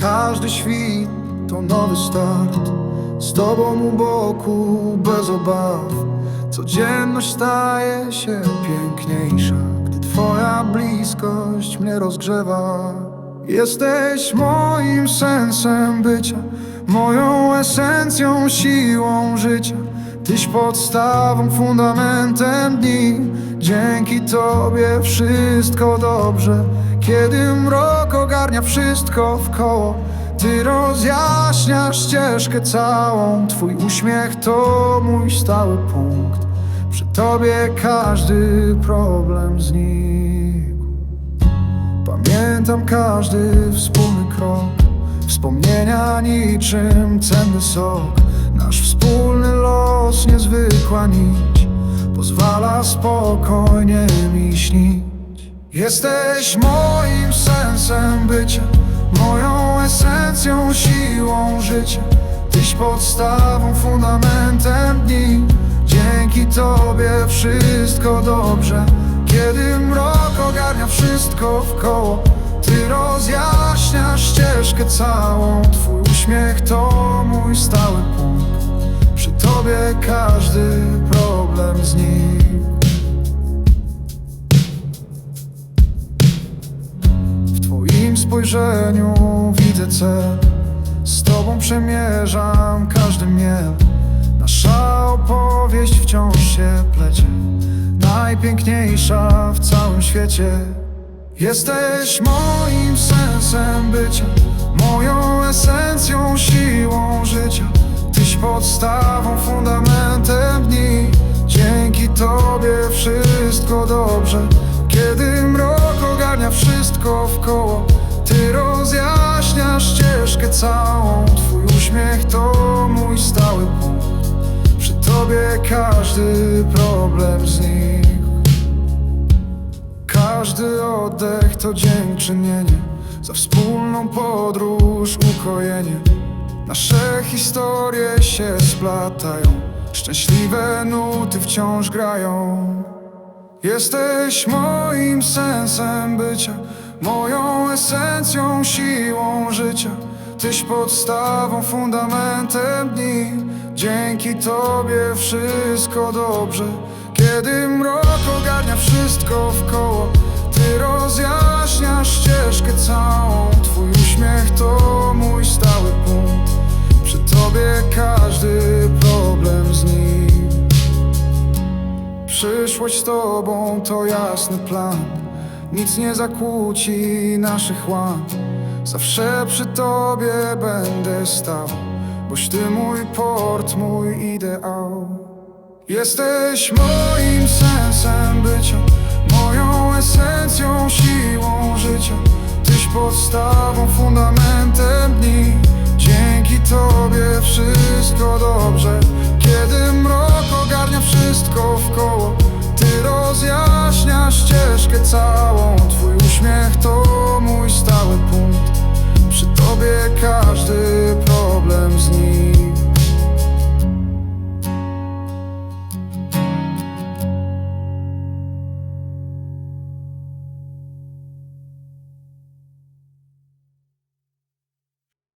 Każdy świt to nowy start. Z tobą u boku, bez obaw. Codzienność staje się piękniejsza Gdy twoja bliskość mnie rozgrzewa. Jesteś moim sensem bycia Moją esencją, siłą życia. Tyś podstawą, fundamentem dni. Dzięki Tobie wszystko dobrze Kiedy mrok ogarnia wszystko w koło Ty rozjaśniasz ścieżkę całą. Twój uśmiech to mój stały punkt. Przy Tobie każdy problem znikł. Pamiętam każdy wspólny krok. Wspomnienia niczym cenny sok. Nasz wspólny los, niezwykła nić Pozwala spokojnie mi śnić Jesteś moim sensem bycia Moją esencją, siłą życia. Tyś podstawą, fundamentem dni. Dzięki Tobie wszystko dobrze. Kiedy mrok ogarnia wszystko w koło Ty rozjaśniasz ścieżkę całą. Twój uśmiech to mój stały punkt. Przy Tobie każdy problem znikł spojrzeniu widzę cel Z Tobą przemierzam każdy miel. Nasza opowieść wciąż się plecie. Najpiękniejsza w całym świecie. Jesteś moim sensem bycia Moją esencją, siłą życia. Tyś podstawą, fundamentem dni. Dzięki Tobie wszystko dobrze. Kiedy mrok ogarnia wszystko w koło Ty rozjaśniasz ścieżkę całą. Twój uśmiech to mój stały punkt Przy Tobie każdy problem znikł. Każdy oddech to dziękczynienie Za wspólną podróż, ukojenie. Nasze historie się splatają. Szczęśliwe nuty wciąż grają. Jesteś moim sensem bycia Moją esencją, siłą życia. Tyś podstawą, fundamentem dni. Dzięki Tobie wszystko dobrze. Kiedy mrok ogarnia wszystko w koło Ty rozjaśniasz ścieżkę całą. Twój uśmiech to mój stały punkt. Przy Tobie każdy problem znikł Przyszłość z Tobą to jasny plan Nic nie zakłóci naszych łam Zawsze przy Tobie będę stał Boś Ty mój port, mój ideał. Jesteś moim sensem bycia Moją esencją, siłą życia. Tyś podstawą, fundamentem rozjaśniasz ścieżkę całą. Twój uśmiech to mój stały punkt. Przy Tobie każdy